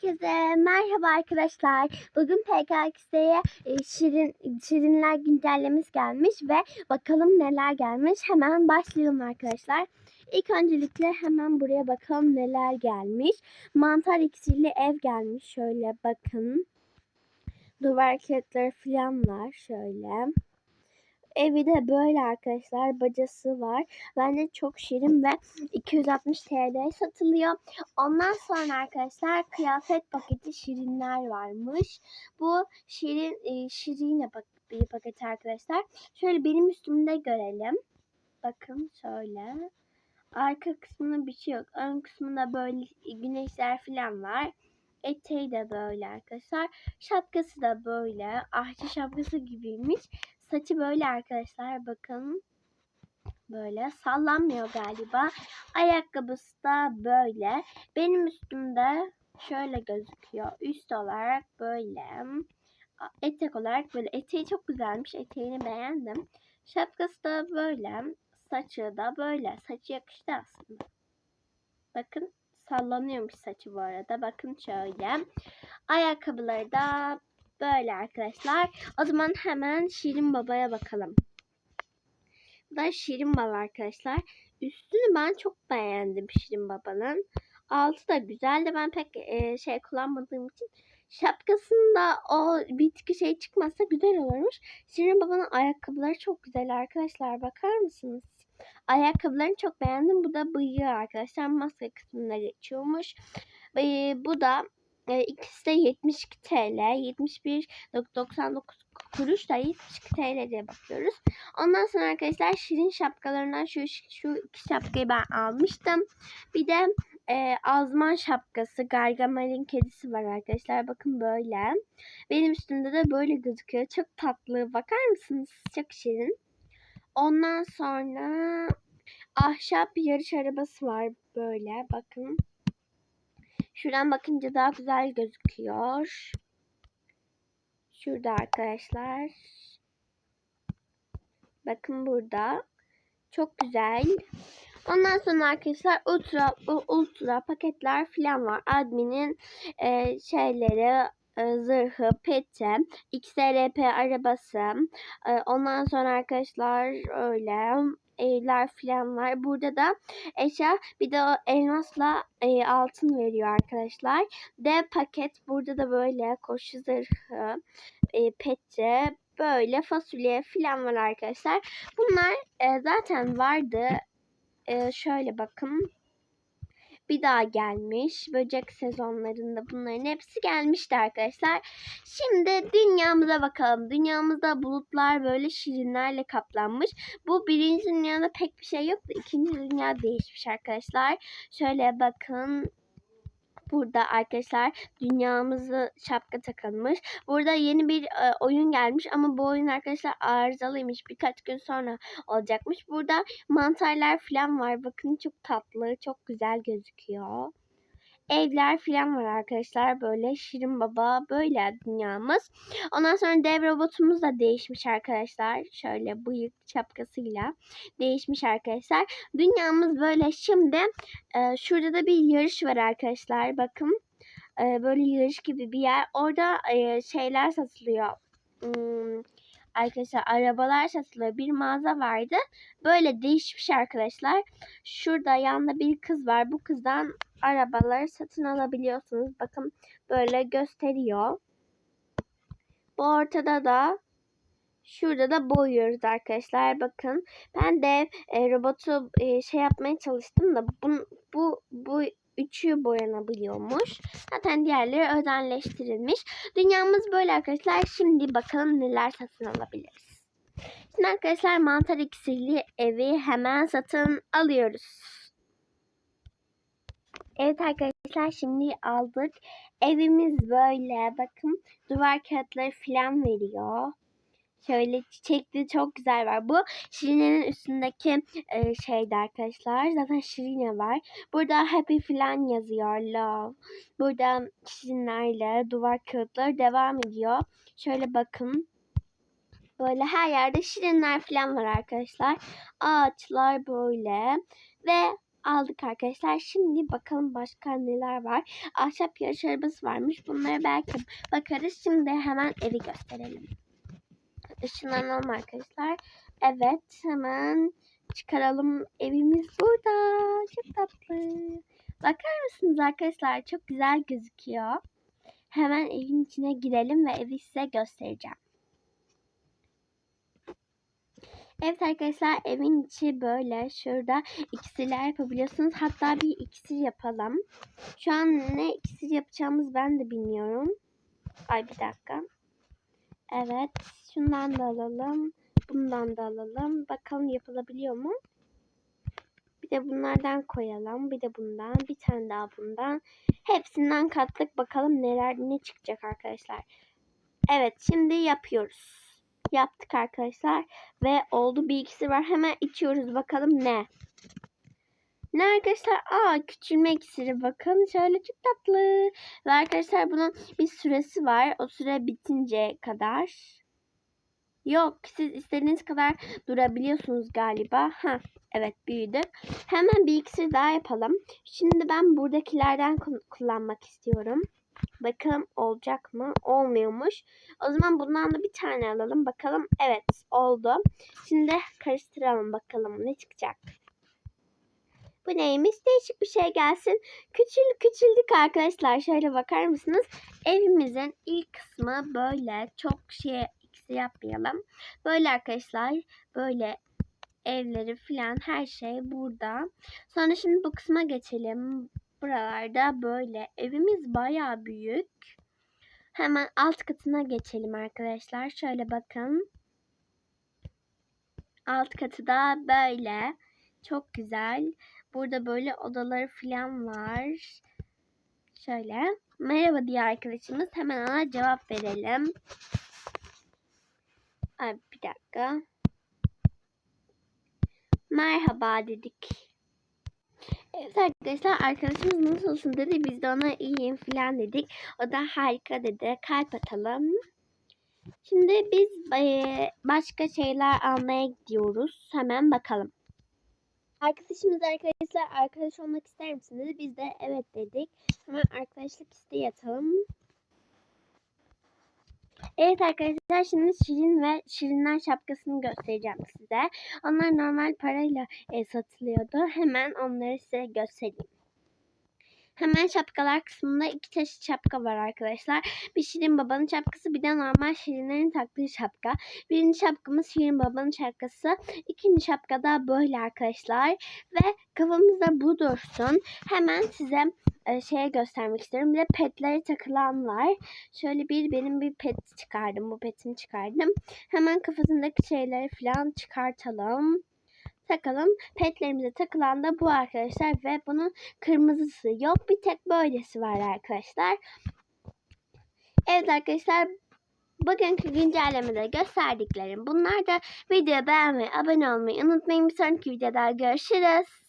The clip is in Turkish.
Herkese merhaba arkadaşlar. Bugün PKX'ye e, Şirin, Şirinler güncellemesi gelmiş ve bakalım neler gelmiş. Hemen başlayalım arkadaşlar. İlk öncelikle hemen buraya bakalım neler gelmiş. Mantar iksirli ev gelmiş. Şöyle bakın. Duvar kağıtları falan var. Şöyle. Evi de böyle arkadaşlar. Bacası var. Bence çok şirin ve 260 TL satılıyor. Ondan sonra arkadaşlar kıyafet paketi şirinler varmış. Bu şirin e, şirine bak bir paket arkadaşlar. Şöyle benim üstümde görelim. Bakın şöyle. Arka kısmında bir şey yok. Ön kısmında böyle güneşler falan var. Eteği de böyle arkadaşlar. Şapkası da böyle. Ahçı şapkası gibiymiş. Saçı böyle arkadaşlar. Bakın. Böyle sallanmıyor galiba. Ayakkabısı da böyle. Benim üstümde şöyle gözüküyor. Üst olarak böyle. Etek olarak böyle. Eteği çok güzelmiş. Eteğini beğendim. Şapkası da böyle. Saçı da böyle. Saçı yakıştı aslında. Bakın sallanıyormuş saçı bu arada. Bakın şöyle. Ayakkabıları da böyle arkadaşlar. O zaman hemen Şirin Baba'ya bakalım. Bu da Şirin Baba arkadaşlar. Üstünü ben çok beğendim Şirin Baba'nın. Altı da güzel de ben pek e, şey kullanmadığım için şapkasında o bitki şey çıkmazsa güzel olurmuş. Şirin Baba'nın ayakkabıları çok güzel arkadaşlar. Bakar mısınız? Ayakkabılarını çok beğendim. Bu da bıyığı arkadaşlar. Maske kısmına geçiyormuş. E, bu da e, ikisi de 72 TL. 71.99 kuruş da 72 TL diye bakıyoruz. Ondan sonra arkadaşlar şirin şapkalarından şu şu iki şapkayı ben almıştım. Bir de e, Azman şapkası Gargamel'in kedisi var arkadaşlar. Bakın böyle. Benim üstümde de böyle gözüküyor. Çok tatlı. Bakar mısınız? Çok şirin. Ondan sonra ahşap yarış arabası var böyle. Bakın. Şuradan bakınca daha güzel gözüküyor. Şurada arkadaşlar. Bakın burada. Çok güzel. Ondan sonra arkadaşlar ultra ultra paketler falan var. Admin'in e, şeyleri zırhı, peti, XRP arabası. E, ondan sonra arkadaşlar öyle evler falan var. Burada da eşya bir de elmasla e, altın veriyor arkadaşlar. D paket burada da böyle koşu zırhı, e, peti, böyle fasulye falan var arkadaşlar. Bunlar e, zaten vardı. E, şöyle bakın bir daha gelmiş. Böcek sezonlarında bunların hepsi gelmişti arkadaşlar. Şimdi dünyamıza bakalım. Dünyamızda bulutlar böyle şirinlerle kaplanmış. Bu birinci dünyada pek bir şey yoktu. İkinci dünya değişmiş arkadaşlar. Şöyle bakın burada arkadaşlar dünyamızı şapka takılmış. Burada yeni bir e, oyun gelmiş ama bu oyun arkadaşlar arızalıymış. Birkaç gün sonra olacakmış. Burada mantarlar falan var. Bakın çok tatlı, çok güzel gözüküyor. Evler falan var arkadaşlar. Böyle Şirin Baba böyle dünyamız. Ondan sonra dev robotumuz da değişmiş arkadaşlar. Şöyle bıyık şapkasıyla değişmiş arkadaşlar. Dünyamız böyle şimdi e, şurada da bir yarış var arkadaşlar. Bakın e, böyle yarış gibi bir yer. Orada e, şeyler satılıyor. Hmm, arkadaşlar arabalar satılıyor. Bir mağaza vardı. Böyle değişmiş arkadaşlar. Şurada yanında bir kız var. Bu kızdan arabaları satın alabiliyorsunuz. Bakın böyle gösteriyor. Bu ortada da şurada da boyuyoruz arkadaşlar. Bakın ben de e, robotu e, şey yapmaya çalıştım da bu bu bu üçü boyanabiliyormuş. Zaten diğerleri özelleştirilmiş. Dünyamız böyle arkadaşlar. Şimdi bakalım neler satın alabiliriz. Şimdi arkadaşlar mantar iksirli evi hemen satın alıyoruz. Evet arkadaşlar şimdi aldık. Evimiz böyle. Bakın duvar kağıtları falan veriyor. Şöyle çiçekli çok güzel var. Bu Şirine'nin üstündeki e, şeydi arkadaşlar. Zaten Şirine var. Burada happy falan yazıyor. Love. Burada Şirinlerle duvar kağıtları devam ediyor. Şöyle bakın. Böyle her yerde şirinler falan var arkadaşlar. Ağaçlar böyle. Ve aldık arkadaşlar. Şimdi bakalım başka neler var. Ahşap yarış arabası varmış. Bunlara belki bakarız. Şimdi hemen evi gösterelim. Işınlanalım arkadaşlar. Evet hemen çıkaralım. Evimiz burada. Çok tatlı. Bakar mısınız arkadaşlar? Çok güzel gözüküyor. Hemen evin içine girelim ve evi size göstereceğim. Evet arkadaşlar evin içi böyle. Şurada iksirler yapabiliyorsunuz. Hatta bir iksir yapalım. Şu an ne iksir yapacağımız ben de bilmiyorum. Ay bir dakika. Evet. Şundan da alalım. Bundan da alalım. Bakalım yapılabiliyor mu? Bir de bunlardan koyalım. Bir de bundan. Bir tane daha bundan. Hepsinden kattık. Bakalım neler ne çıkacak arkadaşlar. Evet şimdi yapıyoruz. Yaptık arkadaşlar. Ve oldu bir ikisi var. Hemen içiyoruz. Bakalım ne? Ne arkadaşlar? Aa küçülme iksiri. Bakın şöyle çok tatlı. Ve arkadaşlar bunun bir süresi var. O süre bitince kadar. Yok siz istediğiniz kadar durabiliyorsunuz galiba. Ha evet büyüdü. Hemen bir iksir daha yapalım. Şimdi ben buradakilerden kullanmak istiyorum. Bakalım olacak mı? Olmuyormuş. O zaman bundan da bir tane alalım. Bakalım evet oldu. Şimdi karıştıralım bakalım ne çıkacak. Bu neymiş? Değişik bir şey gelsin. Küçül küçüldük arkadaşlar. Şöyle bakar mısınız? Evimizin ilk kısmı böyle. Çok şey ikisi yapmayalım. Böyle arkadaşlar. Böyle evleri filan her şey burada. Sonra şimdi bu kısma geçelim. Buralarda böyle. Evimiz baya büyük. Hemen alt katına geçelim arkadaşlar. Şöyle bakın. Alt katı da böyle. Çok güzel. Burada böyle odaları falan var. Şöyle. Merhaba diye arkadaşımız. Hemen ona cevap verelim. Ay, bir dakika. Merhaba dedik. Evet arkadaşlar arkadaşımız nasılsın dedi. Biz de ona iyiyim falan dedik. O da harika dedi. Kalp atalım. Şimdi biz başka şeyler almaya gidiyoruz. Hemen bakalım. Arkadaşımız arkadaşlar arkadaş olmak ister misin dedi. Biz de evet dedik. Hemen arkadaşlık isteği atalım. Evet arkadaşlar şimdi Şirin ve Şirinler şapkasını göstereceğim size. Onlar normal parayla e, satılıyordu. Hemen onları size göstereyim. Hemen şapkalar kısmında iki çeşit şapka var arkadaşlar. Bir Şirin Baba'nın şapkası bir de normal Şirinlerin taktığı şapka. Birinci şapkamız Şirin Baba'nın şapkası. İkinci şapka da böyle arkadaşlar. Ve kafamızda bu dursun. Hemen size e, şeye göstermek istiyorum. Bir de petlere takılan var. Şöyle bir benim bir pet çıkardım. Bu petimi çıkardım. Hemen kafasındaki şeyleri falan çıkartalım. Takalım. Petlerimize takılan da bu arkadaşlar ve bunun kırmızısı yok. Bir tek böylesi var arkadaşlar. Evet arkadaşlar bugünkü güncellemede gösterdiklerim bunlar da videoyu beğenmeyi, abone olmayı unutmayın. Bir sonraki videoda görüşürüz.